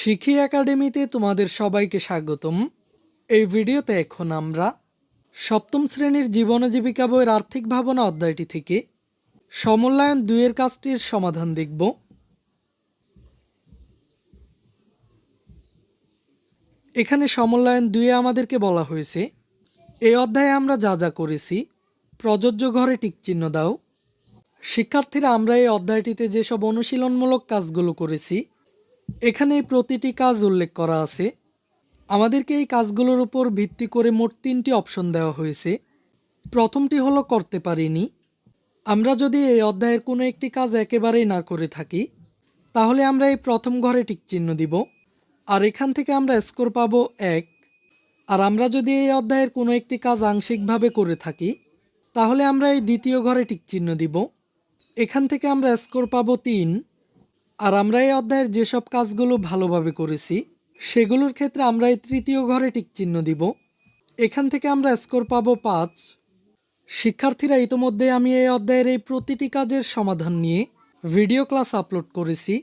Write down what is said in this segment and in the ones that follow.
শিখি একাডেমিতে তোমাদের সবাইকে স্বাগতম। এই ভিডিওতে এখন আমরা সপ্তম শ্রেণির জীবন জীবিকা বইয়ের আর্থিক ভাবনা অধ্যায়টি থেকে সমল্যায়ন দুইয়ের কাজটির সমাধান দেখব। এখানে সমল্যায়ন দুয়ে আমাদেরকে বলা হয়েছে, এই অধ্যায়ে আমরা যা যা করেছি, প্রযোজ্য ঘরে টিকচিহ্ন দাও। শিক্ষার্থীরা, আমরা এই অধ্যায়টিতে যেসব অনুশীলনমূলক কাজগুলো করেছি এখানে প্রতিটি কাজ উল্লেখ করা আছে। আমাদেরকে এই কাজগুলোর উপর ভিত্তি করে মোট তিনটি অপশন দেওয়া হয়েছে। প্রথমটি হলো করতে পারিনি। আমরা যদি এই অধ্যায়ের কোনো একটি কাজ একেবারেই না করে থাকি, তাহলে আমরা এই প্রথম ঘরে টিক চিহ্ন দিব। আর এখান থেকে আমরা স্কোর পাবো এক। আর আমরা যদি এই অধ্যায়ের কোনো একটি কাজ আংশিকভাবে করে থাকি, তাহলে আমরা এই দ্বিতীয় ঘরে টিক চিহ্ন দিব। এখান থেকে আমরা স্কোর পাবো তিন। আর আমরা এই অধ্যায়ের যেসব কাজগুলো ভালোভাবে করেছি, সেগুলোর ক্ষেত্রে আমরা এই তৃতীয় ঘরে টিক চিহ্ন দিব। এখান থেকে আমরা স্কোর পাবো পাঁচ। শিক্ষার্থীরা, ইতোমধ্যে আমি এই অধ্যায়ের এই প্রতিটি কাজের সমাধান নিয়ে ভিডিও ক্লাস আপলোড করেছি।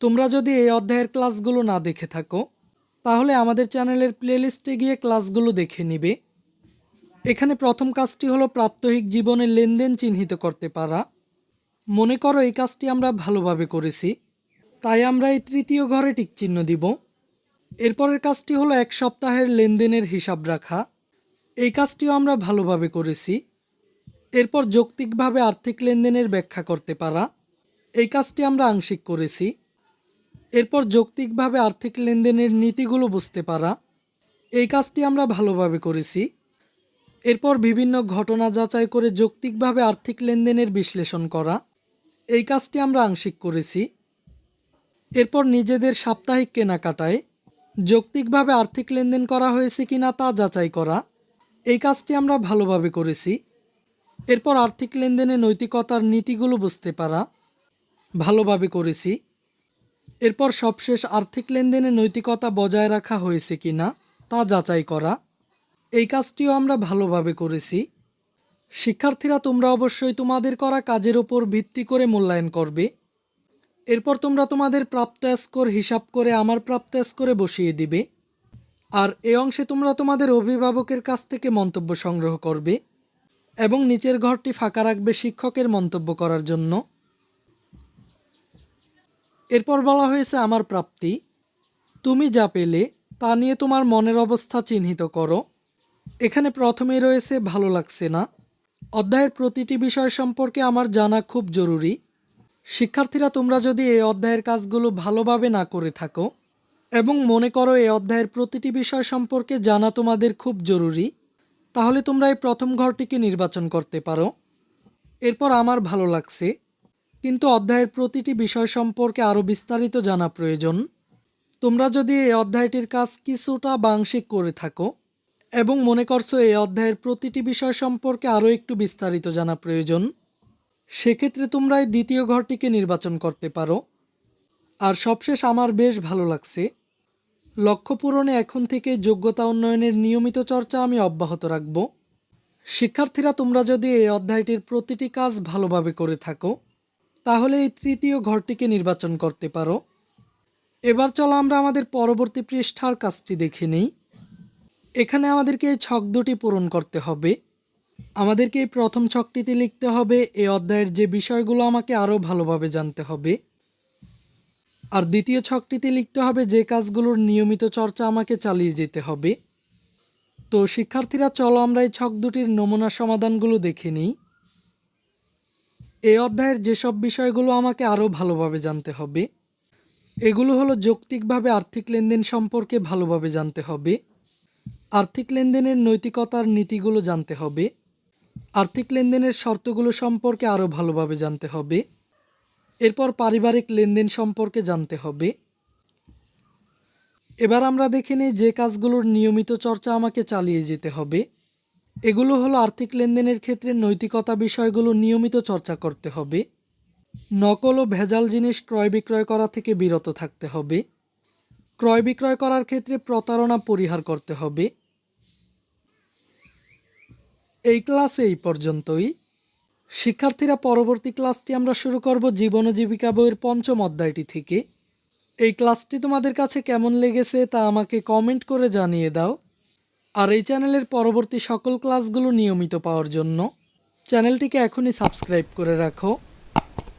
তোমরা যদি এই অধ্যায়ের ক্লাসগুলো না দেখে থাকো, তাহলে আমাদের চ্যানেলের প্লেলিস্টে গিয়ে ক্লাসগুলো দেখে নিবে। এখানে প্রথম কাজটি হলো প্রাত্যহিক জীবনের লেনদেন চিহ্নিত করতে পারা। মনে করো এই কাজটি আমরা ভালোভাবে করেছি, তাই আমরা এই তৃতীয় ঘরে টিক চিহ্ন দিব। এরপরের কাজটি হলো এক সপ্তাহের লেনদেনের হিসাব রাখা। এই কাজটিও আমরা ভালোভাবে করেছি। এরপর যৌক্তিকভাবে আর্থিক লেনদেনের ব্যাখ্যা করতে পারা। এই কাজটি আমরা আংশিক করেছি। এরপর যৌক্তিকভাবে আর্থিক লেনদেনের নীতিগুলো বুঝতে পারা। এই কাজটি আমরা ভালোভাবে করেছি। এরপর বিভিন্ন ঘটনা যাচাই করে যৌক্তিকভাবে আর্থিক লেনদেনের বিশ্লেষণ করা। এই কাজটি আমরা আংশিক করেছি। এরপর নিজেদের সাপ্তাহিক কেনাকাটায় যৌক্তিকভাবে আর্থিক লেনদেন করা হয়েছে কিনা তা যাচাই করা, এই কাজটি আমরা ভালোভাবে করেছি। এরপর আর্থিক লেনদেনে নৈতিকতার নীতিগুলো বুঝতে পারা, ভালোভাবে করেছি। এরপর সবশেষ আর্থিক লেনদেনে নৈতিকতা বজায় রাখা হয়েছে কিনা তা যাচাই করা, এই কাজটিও আমরা ভালোভাবে করেছি। শিক্ষার্থীরা তোমরা অবশ্যই তোমাদের করা কাজের ওপর ভিত্তি করে মূল্যায়ন করবে। এরপর তোমরা তোমাদের প্রাপ্ত স্কোর হিসাব করে আমার প্রাপ্ত স্কোরে বসিয়ে দিবে। আর এ অংশে তোমরা তোমাদের অভিভাবকের কাছ থেকে মন্তব্য সংগ্রহ করবে এবং নিচের ঘরটি ফাঁকা রাখবে শিক্ষকের মন্তব্য করার জন্য। এরপর বলা হয়েছে আমার প্রাপ্তি। তুমি যা পেলে তা নিয়ে তোমার মনের অবস্থা চিহ্নিত করো। এখানে প্রথমেই রয়েছে, ভালো লাগছে না। অধ্যায়ের প্রতিটি বিষয় সম্পর্কে আমার জানা খুব জরুরি। শিক্ষার্থীরা, তোমরা যদি এই অধ্যায়ের কাজগুলো ভালোভাবে না করে থাকো এবং মনে করো এই অধ্যায়ের প্রতিটি বিষয় সম্পর্কে জানা তোমাদের খুব জরুরি, তাহলে তোমরা এই প্রথম ঘরটিকে নির্বাচন করতে পারো। এরপর আমার ভালো লাগছে, কিন্তু অধ্যায়ের প্রতিটি বিষয় সম্পর্কে আরও বিস্তারিত জানা প্রয়োজন। তোমরা যদি এই অধ্যায়টির কাজ কিছুটা বা আংশিক করে থাকো এবং মনে করছ এই অধ্যায়ের প্রতিটি বিষয় সম্পর্কে আরও একটু বিস্তারিত জানা প্রয়োজন? সেক্ষেত্রে তোমরা এই দ্বিতীয় ঘরটিকে নির্বাচন করতে পারো। আর সবশেষ আমার বেশ ভালো লাগছে। লক্ষ্য পূরণে এখন থেকে যোগ্যতা উন্নয়নের নিয়মিত চর্চা আমি অব্যাহত রাখব। শিক্ষার্থীরা, তোমরা যদি এই অধ্যায়টির প্রতিটি কাজ ভালোভাবে করে থাকো, তাহলে এই তৃতীয় ঘরটিকে নির্বাচন করতে পারো। এবার চলো আমরা আমাদের পরবর্তী পৃষ্ঠার কাজটি দেখে নেই। এখানে আমাদেরকে ছক দুটি পূরণ করতে হবে। আমাদেরকে এই প্রথম ছকটিতে লিখতে হবে এই অধ্যায়ের যে বিষয়গুলো আমাকে আরও ভালোভাবে জানতে হবে। আর দ্বিতীয় ছকটিতে লিখতে হবে, যে কাজগুলোর নিয়মিত চর্চা আমাকে চালিয়ে যেতে হবে। তো শিক্ষার্থীরা, চলো আমরা এই ছক দুটির নমুনা সমাধানগুলো দেখে নিই। এই অধ্যায়ের যেসব বিষয়গুলো আমাকে আরও ভালোভাবে জানতে হবে, এগুলো হলো যৌক্তিকভাবে আর্থিক লেনদেন সম্পর্কে ভালোভাবে জানতে হবে। আর্থিক লেনদেনের নৈতিকতার নীতিগুলো জানতে হবে। আর্থিক লেনদেনের শর্তগুলো সম্পর্কে আরও ভালোভাবে জানতে হবে। এরপর পারিবারিক লেনদেন সম্পর্কে জানতে হবে। এবার আমরা দেখে নিই যে কাজগুলোর নিয়মিত চর্চা আমাকে চালিয়ে যেতে হবে। এগুলো হলো আর্থিক লেনদেনের ক্ষেত্রে নৈতিকতা বিষয়গুলো নিয়মিত চর্চা করতে হবে। নকল ও ভেজাল জিনিস ক্রয় বিক্রয় করা থেকে বিরত থাকতে হবে। ক্রয় বিক্রয় করার ক্ষেত্রে প্রতারণা পরিহার করতে হবে। এই ক্লাসে এই পর্যন্তই। শিক্ষার্থীরা পরবর্তী ক্লাসটি আমরা শুরু করব জীবন জীবিকা বইয়ের পঞ্চম অধ্যায়টি থেকে। এই ক্লাসটি তোমাদের কাছে কেমন লেগেছে তা আমাকে কমেন্ট করে জানিয়ে দাও। আর এই চ্যানেলের পরবর্তী সকল ক্লাসগুলো নিয়মিত পাওয়ার জন্য চ্যানেলটিকে এখনই সাবস্ক্রাইব করে রাখো।